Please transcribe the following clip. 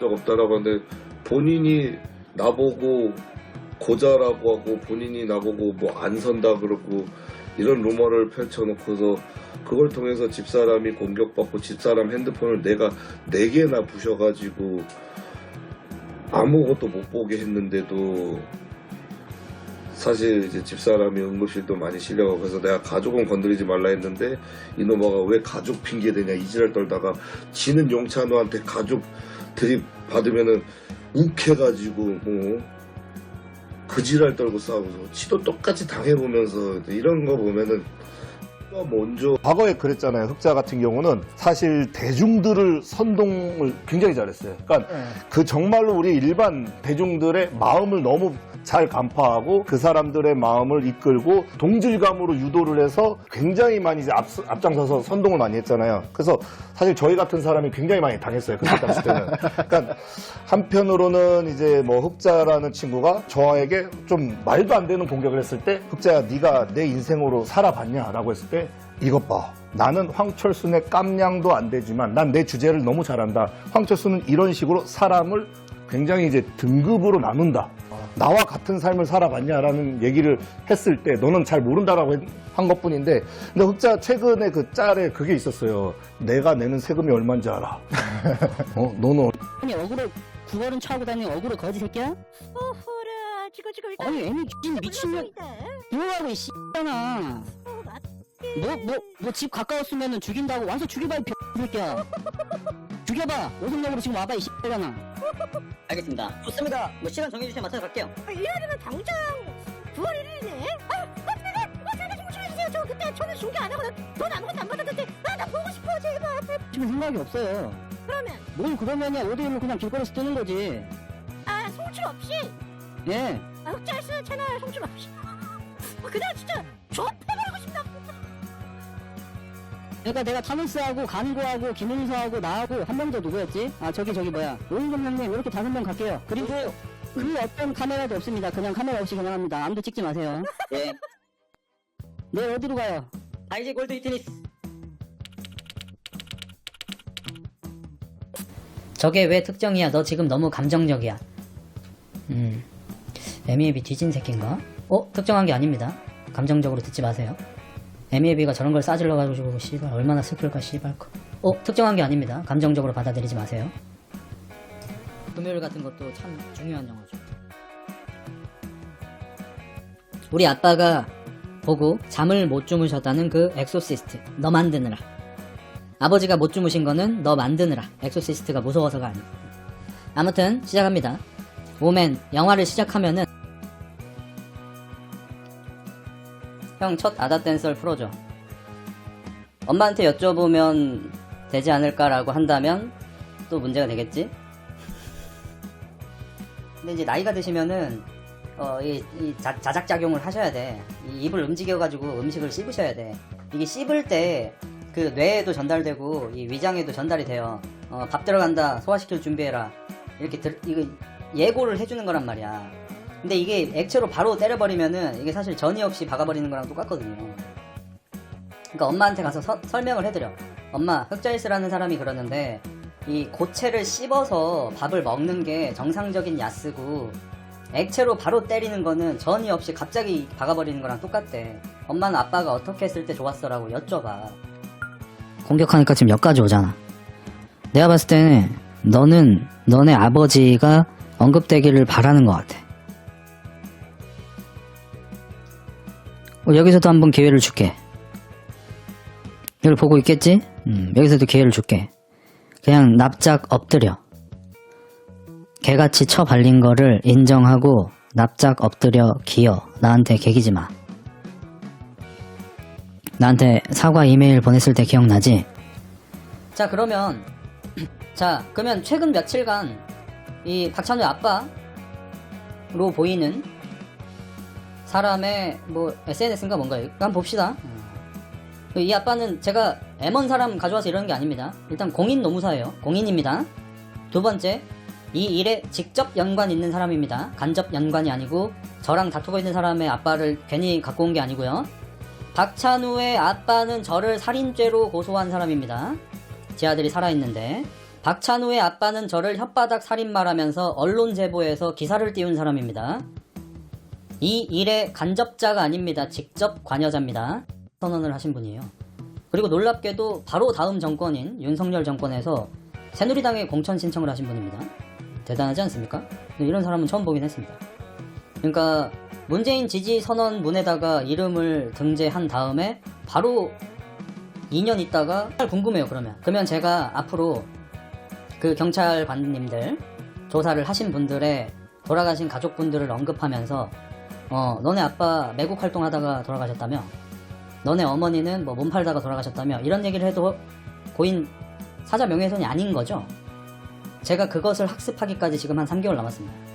적 없다라고 하는데 본인이 나보고 고자라고 하고 본인이 나보고 뭐 안 선다 그러고 이런 루머를 펼쳐놓고서 그걸 통해서 집사람이 공격받고 집사람 핸드폰을 내가 네 개나 부셔가지고 아무것도 못 보게 했는데도 사실 이제 집사람이 응급실도 많이 실려가고 그래서 내가 가족은 건드리지 말라 했는데 이놈아가 왜 가족 핑계 대냐 이지랄 떨다가 지는 용찬호한테 가족 드립 받으면은 욱해가지고 뭐 그지랄 떨고 싸우고 지도 똑같이 당해보면서 이런 거 보면은 먼저 과거에 그랬잖아요. 흑자 같은 경우는 사실 대중들을 선동을 굉장히 잘했어요. 그러니까 그 정말로 우리 일반 대중들의 마음을 너무 잘 간파하고 그 사람들의 마음을 이끌고 동질감으로 유도를 해서 굉장히 많이 이제 앞, 앞장서서 선동을 많이 했잖아요. 그래서 사실 저희 같은 사람이 굉장히 많이 당했어요. 그때 당시 때는. 그러니까 한편으로는 이제 뭐 흑자라는 친구가 저에게 좀 말도 안 되는 공격을 했을 때 흑자야 네가 내 인생으로 살아봤냐라고 했을 때 이것 봐. 나는 황철순의 깜냥도 안 되지만 난 내 주제를 너무 잘한다. 황철순은 이런 식으로 사람을 굉장히 이제 등급으로 나눈다. 나와 같은 삶을 살아봤냐라는 얘기를 했을 때 너는 잘 모른다라고 했- 한 것뿐인데 근데 흑자 최근에 그 짤에 그게 있었어요. 내가 내는 세금이 얼마인지 알아. 어, 너는 아니 어그로 구걸은 차고 다니는 어그로 거지 새끼야? 오호라 지고 지고 아니 애미 미친 미친년 뭐하고 이 씨잖아. 뭐뭐 뭐 집 가까웠으면은 죽인다고 와서 죽여봐 이 새끼야. 죽여봐. 오승역으로 지금 와봐 이 씨잖아 알겠습니다. 좋습니다. 뭐 시간 정해주시면 맞춰서 갈게요. 이러면 당장 9월 1일이네. 아 맞네 아 제발 좀 조심해주세요 저 그때 저는 중개 안 하고 돈 아무것도 안 받았는데 아 나 보고 싶어 제발. 지금 생각이 없어요. 그러면? 뭘 그러면야 오디오로 그냥 길거리에서 뜨는 거지. 아 송출 없이? 예. 아 흑자스 채널 송출 없이? 아, 그날 진짜 싶다 그러니까 내가 타노스하고 간구하고 김은서하고 나하고 한 명 더 누구였지? 아 저기 저기 뭐야 오인점 형님 이렇게 다섯 명 갈게요 그리고 그 어떤 카메라도 없습니다 그냥 카메라 없이 그냥 합니다 아무도 찍지 마세요 예. 네 어디로 가요? 아이지 골드 히트니스 저게 왜 특정이야? 너 지금 너무 감정적이야. 음. 에미에비 뒤진 새끼인가? 어? 특정한 게 아닙니다. 감정적으로 듣지 마세요. 에미에비가 저런 걸 싸질러가지고 씨발 얼마나 슬플까 씨발 어? 특정한 게 아닙니다. 감정적으로 받아들이지 마세요. 금요일 같은 것도 참 중요한 영화죠. 우리 아빠가 보고 잠을 못 주무셨다는 그 엑소시스트 너 만드느라 아버지가 못 주무신 거는 너 만드느라 엑소시스트가 무서워서가 아니고 아무튼 시작합니다 오맨 영화를 시작하면은 형 첫 아다 댄서를 풀어줘 엄마한테 여쭤보면 되지 않을까라고 한다면 또 문제가 되겠지 근데 이제 나이가 드시면은 어, 이, 이 자, 자작작용을 하셔야 돼. 이 입을 움직여가지고 음식을 씹으셔야 돼. 이게 씹을 때 그 뇌에도 전달되고 이 위장에도 전달이 돼요. 어, 밥 들어간다. 소화시킬 준비해라. 이렇게 들, 이거 예고를 해주는 거란 말이야. 근데 이게 액체로 바로 때려버리면은 이게 사실 전이 없이 박아버리는 거랑 똑같거든요. 그러니까 엄마한테 가서 서- 설명을 해드려. 엄마, 흑자일스라는 사람이 그러는데 이 고체를 씹어서 밥을 먹는 게 정상적인 야스고 액체로 바로 때리는 거는 전이 없이 갑자기 박아버리는 거랑 똑같대. 엄마는 아빠가 어떻게 했을 때 좋았어라고 여쭤봐. 공격하니까 지금 여기까지 오잖아. 내가 봤을 때는 너는 너네 아버지가 언급되기를 바라는 것 같아. 여기서도 한번 기회를 줄게. 이걸 보고 있겠지? 음, 여기서도 기회를 줄게. 그냥 납작 엎드려. 개같이 쳐 발린 거를 인정하고 납작 엎드려 기어. 나한테 개기지 마. 나한테 사과 이메일 보냈을 때 기억나지? 자, 그러면 자, 그러면 최근 며칠간 이 박찬호 아빠로 보이는 사람의 뭐 SNS인가 뭔가요? 한번 봅시다. 이 아빠는 제가 M1 사람 가져와서 이러는 게 아닙니다. 일단 공인 노무사예요. 공인입니다. 두 번째, 이 일에 직접 연관 있는 사람입니다. 간접 연관이 아니고 저랑 다투고 있는 사람의 아빠를 괜히 갖고 온 게 아니고요. 박찬우의 아빠는 저를 살인죄로 고소한 사람입니다. 제 아들이 살아있는데 박찬우의 아빠는 저를 혓바닥 살인마라면서 언론 제보에서 기사를 띄운 사람입니다. 이 일의 간접자가 아닙니다. 직접 관여자입니다. 선언을 하신 분이에요. 그리고 놀랍게도 바로 다음 정권인 윤석열 정권에서 새누리당에 공천 신청을 하신 분입니다. 대단하지 않습니까? 근데 이런 사람은 처음 보긴 했습니다. 그러니까 문재인 지지 선언문에다가 이름을 등재한 다음에 바로 2년 있다가 궁금해요 그러면 그러면 제가 앞으로 그 경찰관님들 조사를 하신 분들의 돌아가신 가족분들을 언급하면서 어 너네 아빠 매국 활동하다가 돌아가셨다며? 너네 어머니는 뭐 몸 팔다가 돌아가셨다며? 이런 얘기를 해도 고인 사자 명예훼손이 아닌 거죠? 제가 그것을 학습하기까지 지금 한 3개월 남았습니다